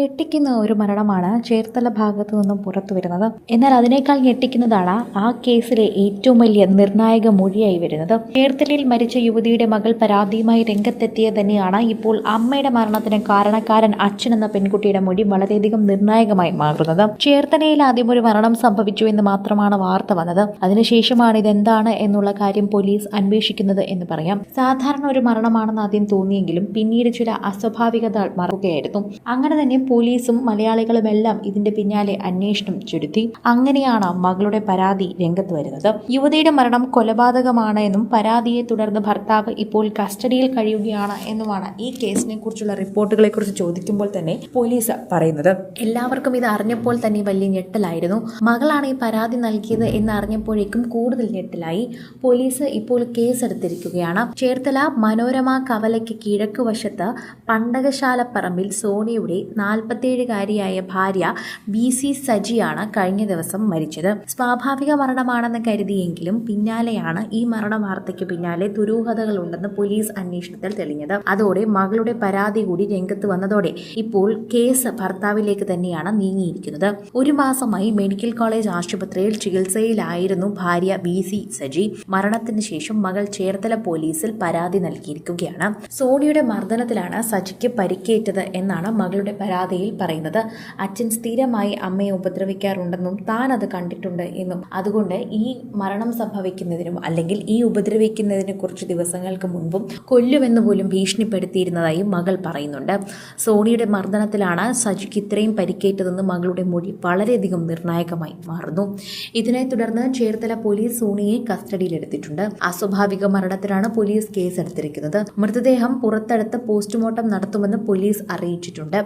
ഞെട്ടിക്കുന്ന ഒരു മരണമാണ് ചേർത്തല ഭാഗത്തു നിന്നും പുറത്തു വരുന്നത്. എന്നാൽ അതിനേക്കാൾ ഞെട്ടിക്കുന്നതാണ് ആ കേസിലെ ഏറ്റവും വലിയ നിർണായക മൊഴിയായി വരുന്നത്. ചേർത്തലയിൽ മരിച്ച യുവതിയുടെ മകൾ പരാതിയുമായി രംഗത്തെത്തിയത് തന്നെയാണ് ഇപ്പോൾ അമ്മയുടെ മരണത്തിന് കാരണക്കാരൻ അച്ഛൻ എന്ന പെൺകുട്ടിയുടെ മൊഴി വളരെയധികം നിർണായകമായി മാറുന്നത്. ചേർത്തലയിൽ ആദ്യം ഒരു മരണം സംഭവിച്ചു എന്ന് മാത്രമാണ് വാർത്ത വന്നത്. അതിനുശേഷമാണ് ഇതെന്താണ് എന്നുള്ള കാര്യം പോലീസ് അന്വേഷിക്കുന്നത് എന്ന് പറയാം. സാധാരണ ഒരു മരണമാണെന്ന് ആദ്യം തോന്നിയെങ്കിലും പിന്നീട് ചില അസ്വാഭാവികത മറക്കുകയായിരുന്നു. അങ്ങനെ തന്നെ പോലീസും മലയാളികളുമെല്ലാം ഇതിന്റെ പിന്നാലെ അന്വേഷണം ചുരുത്തി. അങ്ങനെയാണ് മകളുടെ പരാതി രംഗത്ത് വരുന്നത്. യുവതിയുടെ മരണം കൊലപാതകമാണ് എന്നും പരാതിയെ തുടർന്ന് ഭർത്താവ് ഇപ്പോൾ കസ്റ്റഡിയിൽ കഴിയുകയാണ് എന്നുമാണ് ഈ കേസിനെ കുറിച്ചുള്ള റിപ്പോർട്ടുകളെ കുറിച്ച് ചോദിക്കുമ്പോൾ തന്നെ പോലീസ് പറയുന്നത്. എല്ലാവർക്കും ഇത് അറിഞ്ഞപ്പോൾ തന്നെ വലിയ ഞെട്ടലായിരുന്നു. മകളാണ് ഈ പരാതി നൽകിയത് എന്ന് അറിഞ്ഞപ്പോഴേക്കും കൂടുതൽ ഞെട്ടലായി. പോലീസ് ഇപ്പോൾ കേസെടുത്തിരിക്കുകയാണ്. ചേർത്തല മനോരമ കവലയ്ക്ക് കിഴക്ക് വശത്ത് പണ്ടകശാലപ്പറമ്പിൽ സോണിയുടെ നാൽപ്പത്തിയേഴുകാരിയായ ഭാര്യ ബി സി സജിയാണ് കഴിഞ്ഞ ദിവസം മരിച്ചത്. സ്വാഭാവിക മരണമാണെന്ന് കരുതിയെങ്കിലും പിന്നാലെയാണ് ഈ മരണ വാർത്തയ്ക്ക് പിന്നാലെ ദുരൂഹതകളുണ്ടെന്ന് പോലീസ് അന്വേഷണത്തിൽ തെളിഞ്ഞത്. അതോടെ മകളുടെ പരാതി കൂടി രംഗത്ത് വന്നതോടെ ഇപ്പോൾ കേസ് ഭർത്താവിലേക്ക് തന്നെയാണ് നീങ്ങിയിരിക്കുന്നത്. ഒരു മാസമായി മെഡിക്കൽ കോളേജ് ആശുപത്രിയിൽ ചികിത്സയിലായിരുന്നു ഭാര്യ ബി സി സജി. മരണത്തിന് ശേഷം മകൾ ചേർത്തല പോലീസിൽ പരാതി നൽകിയിരിക്കുകയാണ്. സോണിയുടെ മർദ്ദനത്തിലാണ് സജിക്ക് പരിക്കേറ്റത് എന്നാണ് മകളുടെ പരാതിയിൽ പറയുന്നത് അച്ഛൻ സ്ഥിരമായി അമ്മയെ ഉപദ്രവിക്കാറുണ്ടെന്നും താൻ അത് കണ്ടിട്ടുണ്ട് എന്നും. അതുകൊണ്ട് ഈ മരണം സംഭവിക്കുന്നതിനും അല്ലെങ്കിൽ ഈ ഉപദ്രവിക്കുന്നതിന് കുറച്ച് ദിവസങ്ങൾക്ക് മുൻപും കൊല്ലുമെന്ന് പോലും ഭീഷണിപ്പെടുത്തിയിരുന്നതായി മകൾ പറയുന്നുണ്ട്. സോണിയുടെ മർദ്ദനത്തിലാണ് സജിക്ക് ഇത്രയും പരിക്കേറ്റതെന്ന് മകളുടെ മൊഴി വളരെയധികം നിർണായകമായി മാറുന്നു. ഇതിനെ തുടർന്ന് ചേർത്തല പോലീസ് സോണിയെ കസ്റ്റഡിയിലെടുത്തിട്ടുണ്ട്. അസ്വാഭാവിക മരണത്തിനാണ് പോലീസ് കേസെടുത്തിരിക്കുന്നത്. മൃതദേഹം പുറത്തെടുത്ത് പോസ്റ്റ്മോർട്ടം നടത്തുമെന്ന് പോലീസ് അറിയിച്ചിട്ടുണ്ട്.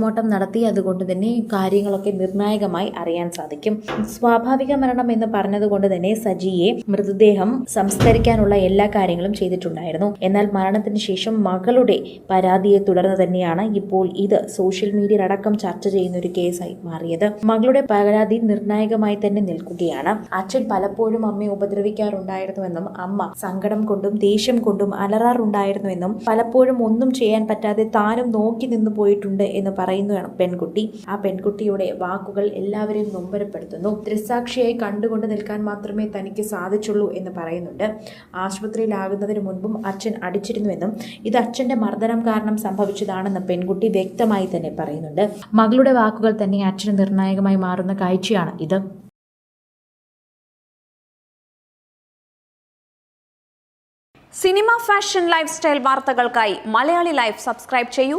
പോസ്റ്റ്മോർട്ടം നടത്തി അതുകൊണ്ട് തന്നെ കാര്യങ്ങളൊക്കെ നിർണായകമായി അറിയാൻ സാധിക്കും. സ്വാഭാവിക മരണം എന്ന് പറഞ്ഞതുകൊണ്ട് തന്നെ സജിയെ മൃതദേഹം സംസ്കരിക്കാനുള്ള എല്ലാ കാര്യങ്ങളും ചെയ്തിട്ടുണ്ടായിരുന്നു. എന്നാൽ മരണത്തിന് ശേഷം മകളുടെ പരാതിയെ തുടർന്ന് തന്നെയാണ് ഇപ്പോൾ ഇത് സോഷ്യൽ മീഡിയയിൽ അടക്കം ചർച്ച ചെയ്യുന്ന ഒരു കേസായി മാറിയത്. മകളുടെ പരാതി നിർണായകമായി തന്നെ നിൽക്കുകയാണ്. അച്ഛൻ പലപ്പോഴും അമ്മയെ ഉപദ്രവിക്കാറുണ്ടായിരുന്നുവെന്നും അമ്മ സങ്കടം കൊണ്ടും ദേഷ്യം കൊണ്ടും അലറാറുണ്ടായിരുന്നുവെന്നും പലപ്പോഴും ഒന്നും ചെയ്യാൻ പറ്റാതെ താനും നോക്കി നിന്നു പോയിട്ടുണ്ട് എന്ന് പറയുന്നതാണ് പെൺകുട്ടി. ആ പെൺകുട്ടിയുടെ വാക്കുകൾ എല്ലാവരെയും നൊമ്പരപ്പെടുത്തുന്നു. ദൃസാക്ഷിയായി കണ്ടുകൊണ്ട് നിൽക്കാൻ മാത്രമേ തനിക്ക് സാധിച്ചുള്ളൂ എന്ന് പറയുന്നുണ്ട്. ആശുപത്രിയിലാകുന്നതിന് മുൻപും അച്ഛൻ അടിച്ചിരുന്നുവെന്നും ഇത് അച്ഛന്റെ മർദ്ദനം കാരണം സംഭവിച്ചതാണെന്ന് പെൺകുട്ടി വ്യക്തമായി തന്നെ പറയുന്നുണ്ട്. മകളുടെ വാക്കുകൾ തന്നെ അച്ഛന് നിർണായകമായി മാറുന്ന കാഴ്ചയാണ് ഇത്. സിനിമ ഫാഷൻ ലൈഫ് സ്റ്റൈൽ വാർത്തകൾക്കായി മലയാളി ലൈഫ് സബ്സ്ക്രൈബ് ചെയ്യൂ.